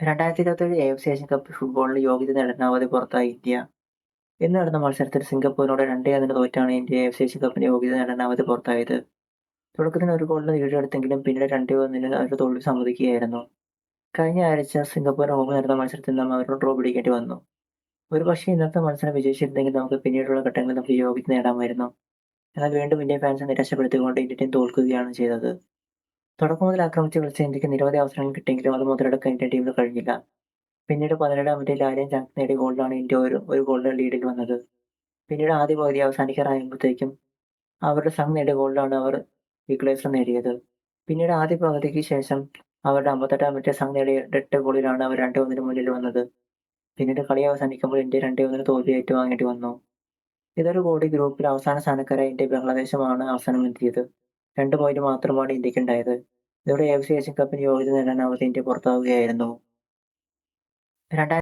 രണ്ടായിരത്തി ഇരുപത്തേഴ് എ.എഫ്.സി Asian Cup ഫുട്ബോളിൽ യോഗ്യത നേടാനാവാതെ പുറത്തായി ഇന്ത്യ. ഇന്ന് നടന്ന മത്സരത്തിൽ സിംഗപ്പൂരിനോട് രണ്ടേ അതിന് തോറ്റാണ് ഇന്ത്യ എ.എഫ്.സി ഏഷ്യൻ കപ്പിന് യോഗ്യത നേടാനാവാതെ പുറത്തായത്. തുടക്കത്തിന് ഒരു ഗോളിന് നേടിയെടുത്തെങ്കിലും പിന്നീട് രണ്ടേ ഒന്നിന് അവർ തോൽവി സമ്മതിക്കുകയായിരുന്നു. കഴിഞ്ഞ ആഴ്ച സിംഗപ്പൂർ മുമ്പ് നടന്ന മത്സരത്തിൽ നാം അവരോട് ഡ്രോ പിടിക്കേണ്ടി വന്നു. ഒരുപക്ഷേ ഇന്നത്തെ മത്സരം വിജയിച്ചിരുന്നെങ്കിൽ നമുക്ക് പിന്നീടുള്ള ഘട്ടങ്ങളിൽ നമുക്ക് യോഗ്യത നേടാമായിരുന്നു. എന്നാൽ വീണ്ടും ഇന്ത്യൻ ഫാൻസ് നിരാശപ്പെടുത്തിക്കൊണ്ട് ഇന്ത്യൻ ടീം തോൽക്കുകയാണ് ചെയ്തത്. തുടക്കം മുതൽ ആക്രമിച്ച് കളിച്ച ഇന്ത്യയ്ക്ക് നിരവധി അവസരങ്ങൾ കിട്ടിയെങ്കിലും അത് മുതലെടുക്കാൻ ഇന്ത്യൻ ടീമിന് കഴിഞ്ഞില്ല. പിന്നീട് പതിനേഴാം മിനിറ്റിൽ ലാലിയൻ ചാങ്സ് നേടിയ ഗോളിലാണ് ഇന്ത്യ ഒരു ഒരു ഗോളിന് ലീഡിൽ വന്നത്. പിന്നീട് ആദ്യ പകുതി അവസാനിക്കാറായപ്പോഴത്തേക്കും അവരുടെ സംഘ് നേടിയ ഗോളിലാണ് അവർ ഈക്വലൈസർ നേടിയത്. പിന്നീട് ആദ്യ പകുതിക്ക് ശേഷം അവരുടെ അമ്പത്തെട്ടാം മിനിറ്റ് സംഘ് നേടിയ എട്ട് ഗോളിലാണ് അവർ രണ്ട് ഒന്നിന് മുന്നിൽ വന്നത്. പിന്നീട് കളി അവസാനിക്കുമ്പോൾ ഇന്ത്യ രണ്ടേ ഒന്നിന് തോൽവി ഏറ്റുവാങ്ങേണ്ടി വന്നു. ഇതൊരു കോടി ഗ്രൂപ്പിൽ അവസാന സ്ഥാനക്കാരായ ബംഗ്ലാദേശമാണ് ബംഗ്ലാദേശുമാണ് അവസാനമെത്തിയത്. രണ്ട് പോയിന്റ് മാത്രമാണ് ഇന്ത്യയ്ക്ക് ഉണ്ടായത് ഇതോടെ ഏകദേശം കപ്പിന് യോഗ്യത നേടാനാവാതെ ഇന്ത്യ പുറത്താവുകയായിരുന്നു. രണ്ടായിരത്തി